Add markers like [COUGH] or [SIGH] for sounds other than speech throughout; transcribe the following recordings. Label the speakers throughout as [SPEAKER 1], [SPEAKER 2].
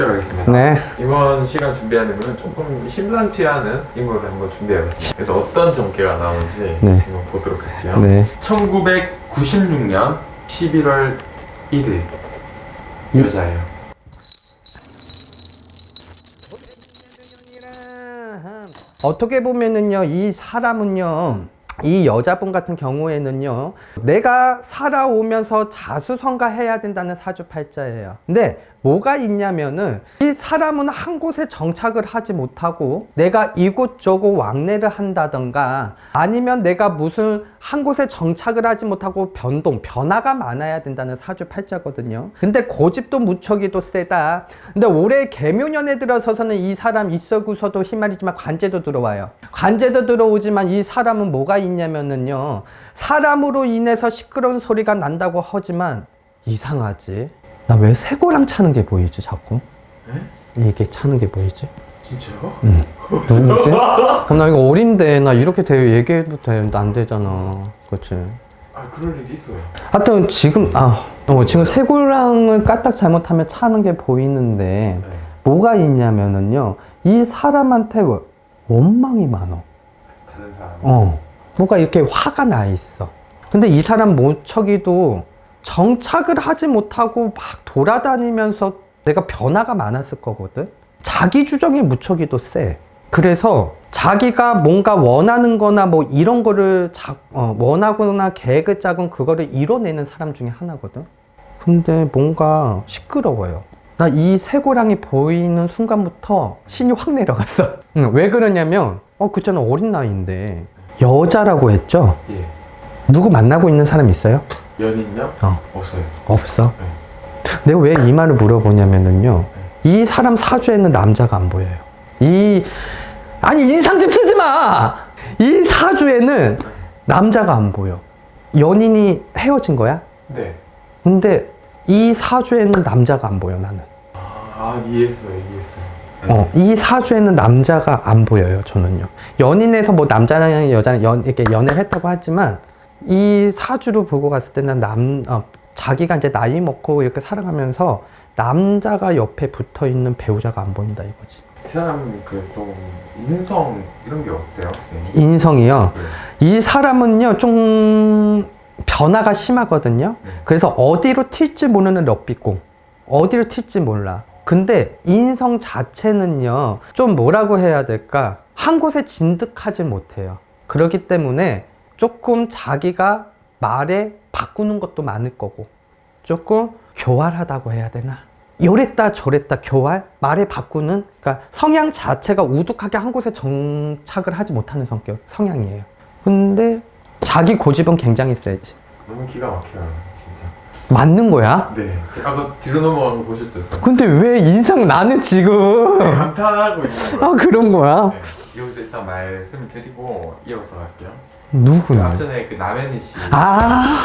[SPEAKER 1] 시작하겠습니다.
[SPEAKER 2] 네.
[SPEAKER 1] 이번 시간 준비하는 인물은 조금 심상치 않은 인물을 한번 준비해봤습니다. 그래서 어떤 전개가 나오는지
[SPEAKER 2] 네.
[SPEAKER 1] 한번 보도록 할게요.
[SPEAKER 2] 네.
[SPEAKER 1] 1996년 11월 1일
[SPEAKER 2] 이-
[SPEAKER 1] 여자예요.
[SPEAKER 2] 어떻게 보면은요, 이 사람은요, 이 여자분 같은 경우에는요, 내가 살아오면서 자수성가해야 된다는 사주팔자예요. 근데 뭐가 있냐면은, 이 사람은 한 곳에 정착을 하지 못하고, 내가 이곳저곳 왕래를 한다던가, 아니면 내가 무슨 한 곳에 정착을 하지 못하고 변동, 변화가 많아야 된다는 사주팔자거든요. 근데 고집도 무척이도 세다. 근데 올해 개묘년에 들어서서는 이 사람 있어구서도 희말이지만 관제도 들어와요. 관제도 들어오지만 이 사람은 뭐가 있냐면은요. 사람으로 인해서 시끄러운 소리가 난다고 하지만 이상하지. 나 왜 새고랑 차는 게 보이지 자꾸? 이게 차는 게 보이지?
[SPEAKER 1] 진짜요?
[SPEAKER 2] 누구지? [LAUGHS] 그럼 나 이거 어린데 나 이렇게 대 얘기해도 돼? 안 되잖아. 그렇지?
[SPEAKER 1] 아 그럴 일이 있어요.
[SPEAKER 2] 하여튼 지금 아 어, 지금 새고랑을 까딱 잘못하면 차는 게 보이는데
[SPEAKER 1] 네.
[SPEAKER 2] 뭐가 있냐면은요 이 사람한테 원- 원망이 많어
[SPEAKER 1] 다른 사람.
[SPEAKER 2] 어 뭐가 이렇게 화가 나 있어 근데 이 사람 모척이도 정착을 하지 못하고 막 돌아다니면서 내가 변화가 많았을 거거든? 자기 주장이 무척이도 세. 그래서 자기가 뭔가 원하는 거나 뭐 이런 거를 자, 어, 원하거나 계획을 짜건 그거를 이뤄내는 사람 중에 하나거든? 근데 뭔가 시끄러워요. 나이 새고랑이 보이는 순간부터 신이 확 내려갔어. [LAUGHS] 응, 왜 그러냐면 어 그잖아 어린 나이인데 여자라고 했죠?
[SPEAKER 1] 예.
[SPEAKER 2] 누구 만나고 있는 사람 있어요?
[SPEAKER 1] 연인요?
[SPEAKER 2] 어.
[SPEAKER 1] 없어요.
[SPEAKER 2] 없어 내가 왜 이 말을 물어보냐면은요 이 사람 사주에는 남자가 안 보여요 이 아니 인상 좀 쓰지 마 이 사주에는 남자가 안 보여 연인이 헤어진 거야
[SPEAKER 1] 네.
[SPEAKER 2] 근데 이 사주에는 남자가 안 보여 나는
[SPEAKER 1] 아 이해했어요. 이해했어요.
[SPEAKER 2] 어, 이 사주에는 남자가 안 보여요, 저는요. 연인에서 뭐 남자랑 여자랑 연, 이렇게 연애를 했다고 하지만, 이 사주를 보고 갔을 때는 남, 어, 자기가 이제 나이 먹고 이렇게 살아가면서 남자가 옆에 붙어 있는 배우자가 안 보인다 이거지.
[SPEAKER 1] 그 사람 그좀 인성 이런 게 어때요? 네.
[SPEAKER 2] 인성이요.
[SPEAKER 1] 예.
[SPEAKER 2] 이 사람은요, 좀 변화가 심하거든요.
[SPEAKER 1] 네.
[SPEAKER 2] 그래서 어디로 튈지 모르는 럭비공. 어디로 튈지 몰라. 근데 인성 자체는요, 좀 뭐라고 해야 될까? 한 곳에 진득하지 못해요. 그렇기 때문에 조금 자기가 말에 바꾸는 것도 많을 거고, 조금 교활하다고 해야 되나? 요랬다 저랬다 교활? 말에 바꾸는? 그러니까 성향 자체가 우뚝하게 한 곳에 정착을 하지 못하는 성격, 성향이에요. 근데 자기 고집은 굉장히 세지.
[SPEAKER 1] 너무 기가 막혀요. 진짜.
[SPEAKER 2] 맞는 거야?
[SPEAKER 1] 네. 제가 아까 뒤로 넘어간 거 보셨죠? 저?
[SPEAKER 2] 근데 왜 인상 나는 지금
[SPEAKER 1] 감탄하고 있는
[SPEAKER 2] 아
[SPEAKER 1] 거예요.
[SPEAKER 2] 그런 거야?
[SPEAKER 1] 네. 여기서 일단 말씀을 드리고 이어서 갈게요.
[SPEAKER 2] 누구야?
[SPEAKER 1] 앞전에 그 남현희 씨.
[SPEAKER 2] 아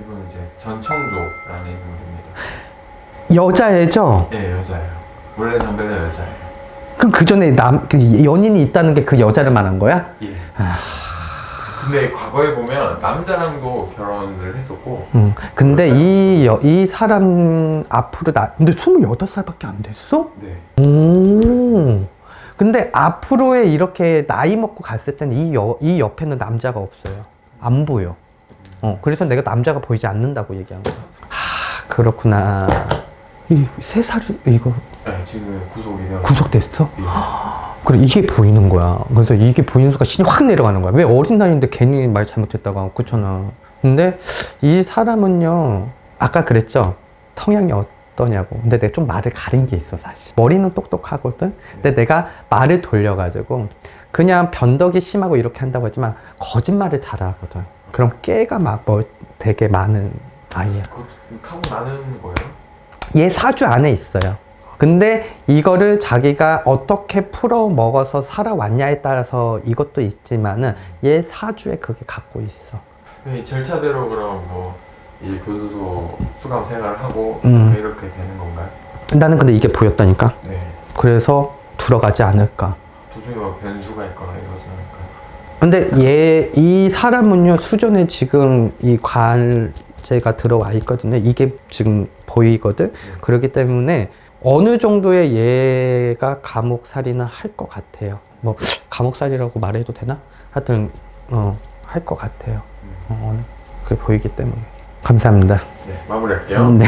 [SPEAKER 1] 이분은 이제 전청조라는 인물입니다.
[SPEAKER 2] 여자애죠?
[SPEAKER 1] 예, 여자예요. 원래 담배는 여자예요.
[SPEAKER 2] 그럼 그 전에 남 그 연인이 있다는 게 그 여자를 말한 거야?
[SPEAKER 1] 예.
[SPEAKER 2] 아.
[SPEAKER 1] 근데 과거에 보면 남자랑도 결혼을 했었고
[SPEAKER 2] 응. 근데 이, 여, 이 사람 앞으로 나 근데 28살밖에 안 됐어?
[SPEAKER 1] 네.
[SPEAKER 2] 음. 근데 앞으로의 이렇게 나이 먹고 갔을 때는 이, 여, 이 옆에는 남자가 없어요. 안 보여. 어, 그래서 내가 남자가 보이지 않는다고 얘기한 거야. 아, 그렇구나. 이 세 살이 이거
[SPEAKER 1] 네, 지금 구속이 되어
[SPEAKER 2] 구속됐어?
[SPEAKER 1] 예.
[SPEAKER 2] 그래 이게 보이는 거야. 그래서 이게 보이는 순간 신이 확 내려가는 거야. 왜 어린 나이인데 괜히 말 잘못했다가 하고 그렇잖아. 근데 이 사람은요 아까 그랬죠 성향이 어 떠냐고. 근데 내가 좀 말을 가린 게 있어 사실. 머리는 똑똑하거든. 근데 내가 말을 돌려가지고 그냥 변덕이 심하고 이렇게 한다고 하지만 거짓말을 잘하거든. 그럼 깨가 막 뭐 되게 많은 아이야.
[SPEAKER 1] 타고 나는 거예요?
[SPEAKER 2] 얘 사주 안에 있어요. 근데 이거를 자기가 어떻게 풀어 먹어서 살아왔냐에 따라서 이것도 있지만은 얘 사주에 그게 갖고 있어.
[SPEAKER 1] 네, 절차대로 그럼 뭐 이 교도소 수감 생활을 하고
[SPEAKER 2] 음.
[SPEAKER 1] 이렇게 되는 건가요?
[SPEAKER 2] 나는 근데 이게 보였다니까.
[SPEAKER 1] 네.
[SPEAKER 2] 그래서 들어가지 않을까.
[SPEAKER 1] 도중에 막 변수가 있거나 이러지 않을까.
[SPEAKER 2] 근데 얘 이 사람은요 수전에 지금 이 관제가 들어와 있거든요. 이게 지금 보이거든. 네. 그렇기 때문에 어느 정도의 얘가 감옥 살이는 할 것 같아요. 뭐 감옥 살이라고 말해도 되나? 하여튼 어, 할 것 같아요. 음. 어, 그게 보이기 때문에. 감사합니다.
[SPEAKER 1] 네, 마무리할게요.
[SPEAKER 2] 음, 네.